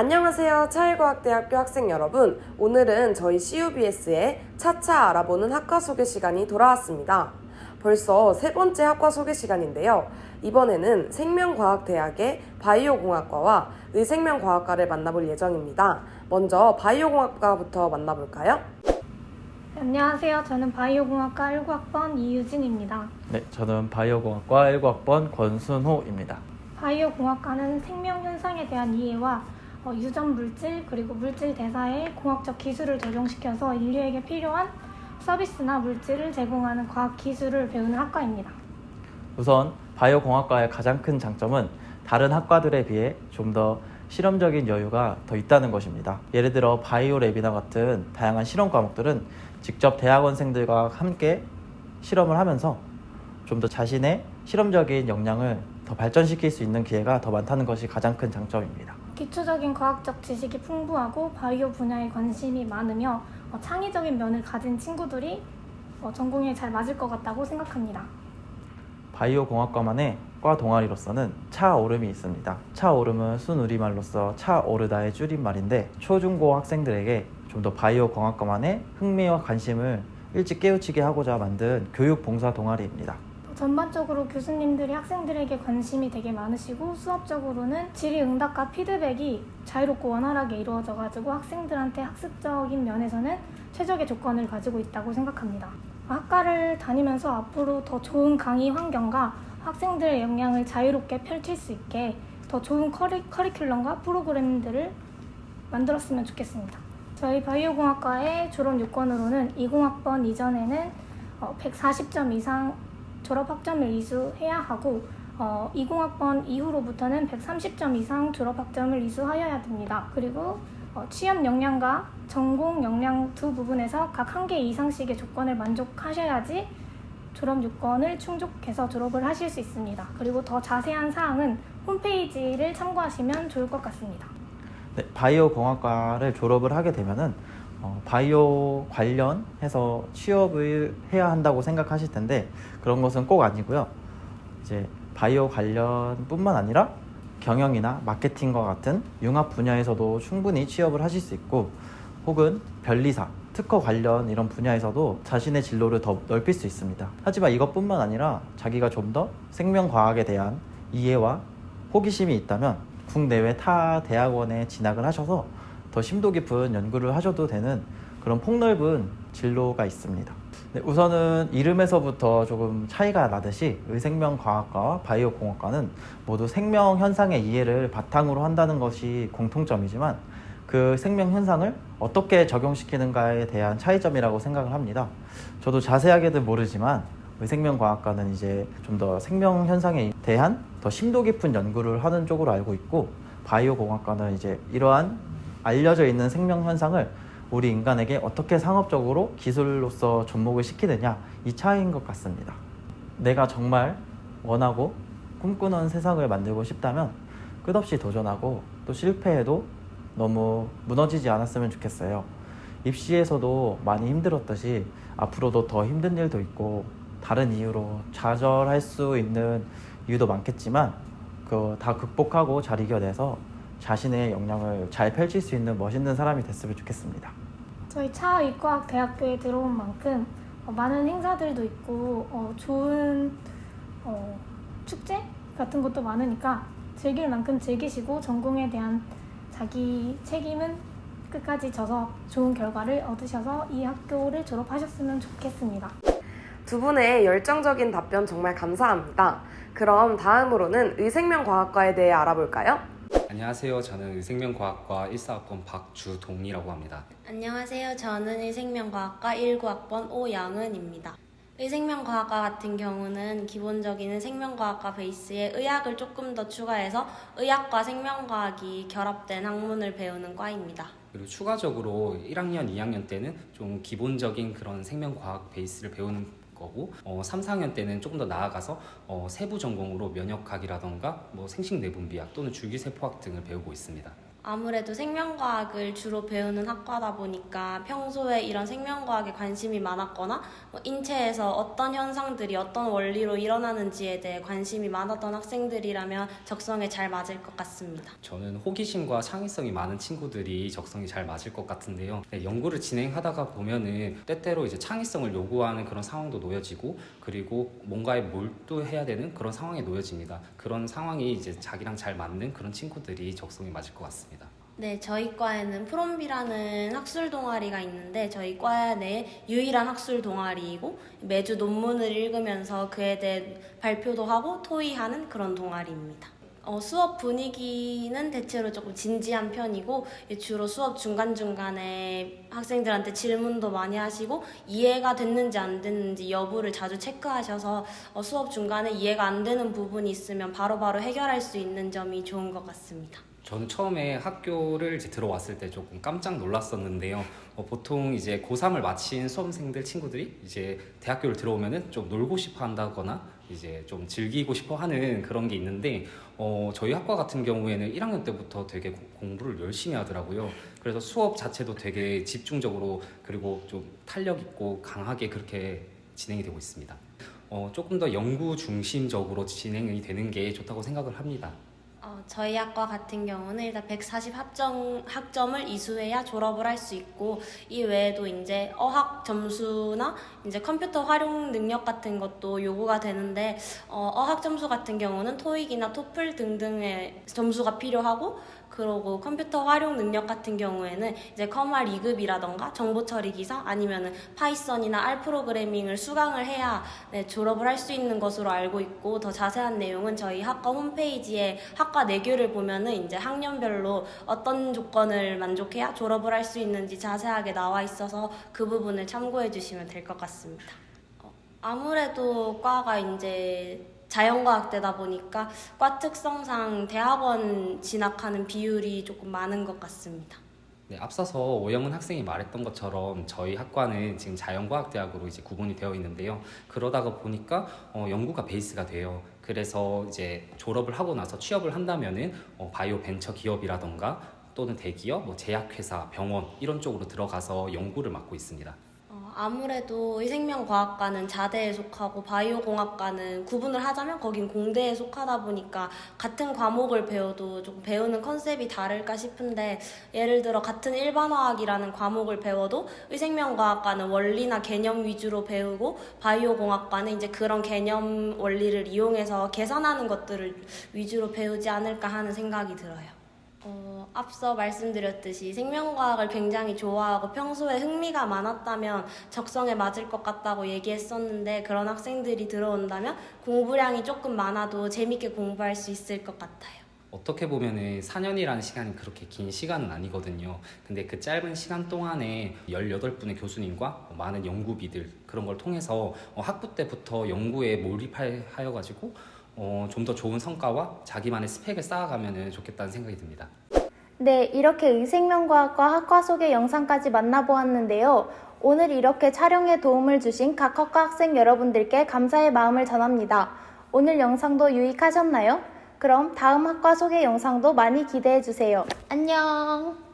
안녕하세요. 차일과학대학교 학생 여러분. 오늘은 저희 CUBS의 차차 알아보는 학과 소개 시간이 돌아왔습니다. 벌써 세 번째 학과 소개 시간인데요. 이번에는 생명과학대학의 바이오공학과와 의생명과학과를 만나볼 예정입니다. 먼저 바이오공학과부터 만나볼까요? 안녕하세요. 저는 바이오공학과 19학번 이유진입니다. 네, 저는 바이오공학과 19학번 권순호입니다. 바이오공학과는 생명 현상에 대한 이해와 어, 유전 물질 그리고 물질 대사에 공학적 기술을 적용시켜서 인류에게 필요한 서비스나 물질을 제공하는 과학 기술을 배우는 학과입니다. 우선 바이오 공학과의 가장 큰 장점은 다른 학과들에 비해 좀 더 실험적인 여유가 더 있다는 것입니다. 예를 들어 바이오랩이나 같은 다양한 실험 과목들은 직접 대학원생들과 함께 실험을 하면서 좀 더 자신의 실험적인 역량을 더 발전시킬 수 있는 기회가 더 많다는 것이 가장 큰 장점입니다. 기초적인 과학적 지식이 풍부하고 바이오 분야에 관심이 많으며 어, 창의적인 면을 가진 친구들이 어, 전공에 잘 맞을 것 같다고 생각합니다. 바이오 공학과만의 과 동아리로서는 차오름이 있습니다. 차오름은 순우리말로서 차오르다의 줄임말인데 초중고 학생들에게 좀 더 바이오 공학과만의 흥미와 관심을 일찍 깨우치게 하고자 만든 교육 봉사 동아리입니다. 전반적으로 교수님들이 학생들에게 관심이 되게 많으시고 수업적으로는 질의응답과 피드백이 자유롭고 원활하게 이루어져 가지고 학생들한테 학습적인 면에서는 최적의 조건을 가지고 있다고 생각합니다. 학과를 다니면서 앞으로 더 좋은 강의 환경과 학생들의 역량을 자유롭게 펼칠 수 있게 더 좋은 커리, 커리큘럼과 프로그램들을 만들었으면 좋겠습니다. 저희 바이오공학과의 졸업 요건으로는 20학번 이전에는 140점 이상 졸업 학점을 이수해야 하고 어, 20학번 이후로부터는 130점 이상 졸업 학점을 이수하여야 됩니다. 그리고 어, 취업 역량과 전공 역량 두 부분에서 각 한 개 이상씩의 조건을 만족하셔야지 졸업 요건을 충족해서 졸업을 하실 수 있습니다. 그리고 더 자세한 사항은 홈페이지를 참고하시면 좋을 것 같습니다. 네, 바이오 공학과를 졸업을 하게 되면은 어, 바이오 관련해서 취업을 해야 한다고 생각하실 텐데 그런 것은 꼭 아니고요. 이제 바이오 관련뿐만 아니라 경영이나 마케팅과 같은 융합 분야에서도 충분히 취업을 하실 수 있고 혹은 변리사, 특허 관련 이런 분야에서도 자신의 진로를 더 넓힐 수 있습니다. 하지만 이것뿐만 아니라 자기가 좀 더 생명과학에 대한 이해와 호기심이 있다면 국내외 타 대학원에 진학을 하셔서 더 심도 깊은 연구를 하셔도 되는 그런 폭넓은 진로가 있습니다. 네, 우선은 이름에서부터 조금 차이가 나듯이 의생명과학과와 바이오공학과는 모두 생명 현상의 이해를 바탕으로 한다는 것이 공통점이지만 그 생명 현상을 어떻게 적용시키는가에 대한 차이점이라고 생각을 합니다. 저도 자세하게는 모르지만 의생명과학과는 이제 좀 더 생명 현상에 대한 더 심도 깊은 연구를 하는 쪽으로 알고 있고 바이오공학과는 이제 이러한 알려져 있는 생명 현상을 우리 인간에게 어떻게 상업적으로 기술로서 접목을 시키느냐 이 차이인 것 같습니다. 내가 정말 원하고 꿈꾸는 세상을 만들고 싶다면 끝없이 도전하고 또 실패해도 너무 무너지지 않았으면 좋겠어요. 입시에서도 많이 힘들었듯이 앞으로도 더 힘든 일도 있고 다른 이유로 좌절할 수 있는 이유도 많겠지만 그 다 극복하고 잘 이겨내서 자신의 역량을 잘 펼칠 수 있는 멋있는 사람이 됐으면 좋겠습니다. 저희 차의과학 대학교에 들어온 만큼 어, 많은 행사들도 있고 어, 좋은 어, 축제 같은 것도 많으니까 즐길 만큼 즐기시고 전공에 대한 자기 책임은 끝까지 져서 좋은 결과를 얻으셔서 이 학교를 졸업하셨으면 좋겠습니다. 두 분의 열정적인 답변 정말 감사합니다. 그럼 다음으로는 의생명과학과에 대해 알아볼까요? 안녕하세요. 저는 의생명과학과 1사학번 박주동이라고 합니다. 안녕하세요. 저는 의생명과학과 19학번 오영은입니다. 의생명과학과 같은 경우는 기본적인 생명과학과 베이스에 의학을 조금 더 추가해서 의학과 생명과학이 결합된 학문을 배우는 과입니다. 그리고 추가적으로 1학년, 2학년 때는 좀 기본적인 그런 생명과학 베이스를 배우는 거고 어, 3, 4학년 때는 조금 더 나아가서 어, 세부 전공으로 면역학이라던가 뭐 생식 내분비학 또는 줄기세포학 등을 배우고 있습니다. 아무래도 생명과학을 주로 배우는 학과다 보니까 평소에 이런 생명과학에 관심이 많았거나 뭐 인체에서 어떤 현상들이 어떤 원리로 일어나는지에 대해 관심이 많았던 학생들이라면 적성에 잘 맞을 것 같습니다. 저는 호기심과 창의성이 많은 친구들이 적성이 잘 맞을 것 같은데요. 네, 연구를 진행하다가 보면은 때때로 이제 창의성을 요구하는 그런 상황도 놓여지고 그리고 뭔가에 몰두해야 되는 그런 상황에 놓여집니다. 그런 상황이 이제 자기랑 잘 맞는 그런 친구들이 적성이 맞을 것 같습니다. 네, 저희 과에는 프롬비라는 학술 동아리가 있는데 저희 과 내 유일한 학술 동아리이고 매주 논문을 읽으면서 그에 대해 발표도 하고 토의하는 그런 동아리입니다. 어, 수업 분위기는 대체로 조금 진지한 편이고 주로 수업 중간중간에 학생들한테 질문도 많이 하시고 이해가 됐는지 안 됐는지 여부를 자주 체크하셔서 어, 수업 중간에 이해가 안 되는 부분이 있으면 바로바로 해결할 수 있는 점이 좋은 것 같습니다. 저는 처음에 학교를 이제 들어왔을 때 조금 깜짝 놀랐었는데요. 어, 보통 이제 고3을 마친 수험생들 친구들이 이제 대학교를 들어오면은 좀 놀고 싶어 한다거나 이제 좀 즐기고 싶어 하는 그런 게 있는데 어, 저희 학과 같은 경우에는 1학년 때부터 되게 고- 공부를 열심히 하더라고요. 그래서 수업 자체도 되게 집중적으로 그리고 좀 탄력 있고 강하게 그렇게 진행이 되고 있습니다. 어, 조금 더 연구 중심적으로 진행이 되는 게 좋다고 생각을 합니다. 어, 저희 학과 같은 경우는 일단 140 학점, 학점을 이수해야 졸업을 할 수 있고 이 외에도 이제 어학 점수나 이제 컴퓨터 활용 능력 같은 것도 요구가 되는데 어, 어학 점수 같은 경우는 토익이나 토플 등등의 점수가 필요하고 그러고 컴퓨터 활용 능력 같은 경우에는 이제 컴활 2급이라던가 정보 처리 기사 아니면은 파이썬이나 R 프로그래밍을 수강을 해야 네, 졸업을 할 수 있는 것으로 알고 있고 더 자세한 내용은 저희 학과 홈페이지에 학과 내규를 보면은 이제 학년별로 어떤 조건을 만족해야 졸업을 할 수 있는지 자세하게 나와 있어서 그 부분을 참고해 주시면 될 것 같습니다. 어, 아무래도 과가 이제 자연과학대다 보니까 과 특성상 대학원 진학하는 비율이 조금 많은 것 같습니다. 네, 앞서서 오영은 학생이 말했던 것처럼 저희 학과는 지금 자연과학대학으로 이제 구분이 되어 있는데요. 그러다가 보니까 어, 연구가 베이스가 돼요. 그래서 이제 졸업을 하고 나서 취업을 한다면은 어, 바이오 벤처 기업이라던가 또는 대기업, 뭐 제약회사, 병원 이런 쪽으로 들어가서 연구를 맡고 있습니다. 어, 아무래도 의생명과학과는 자대에 속하고 바이오공학과는 구분을 하자면 거긴 공대에 속하다 보니까 같은 과목을 배워도 조금 배우는 컨셉이 다를까 싶은데 예를 들어 같은 일반화학이라는 과목을 배워도 의생명과학과는 원리나 개념 위주로 배우고 바이오공학과는 이제 그런 개념 원리를 이용해서 계산하는 것들을 위주로 배우지 않을까 하는 생각이 들어요. 어, 앞서 말씀드렸듯이 생명과학을 굉장히 좋아하고 평소에 흥미가 많았다면 적성에 맞을 것 같다고 얘기했었는데 그런 학생들이 들어온다면 공부량이 조금 많아도 재밌게 공부할 수 있을 것 같아요. 어떻게 보면은 4년이라는 시간이 그렇게 긴 시간은 아니거든요. 근데 그 짧은 시간 동안에 18분의 교수님과 많은 연구비들 그런 걸 통해서 어, 학부 때부터 연구에 몰입하여 가지고 어, 좀 더 좋은 성과와 자기만의 스펙을 쌓아가면 좋겠다는 생각이 듭니다. 네, 이렇게 의생명과학과 학과 소개 영상까지 만나보았는데요. 오늘 이렇게 촬영에 도움을 주신 각 학과 학생 여러분들께 감사의 마음을 전합니다. 오늘 영상도 유익하셨나요? 그럼 다음 학과 소개 영상도 많이 기대해 주세요. 안녕!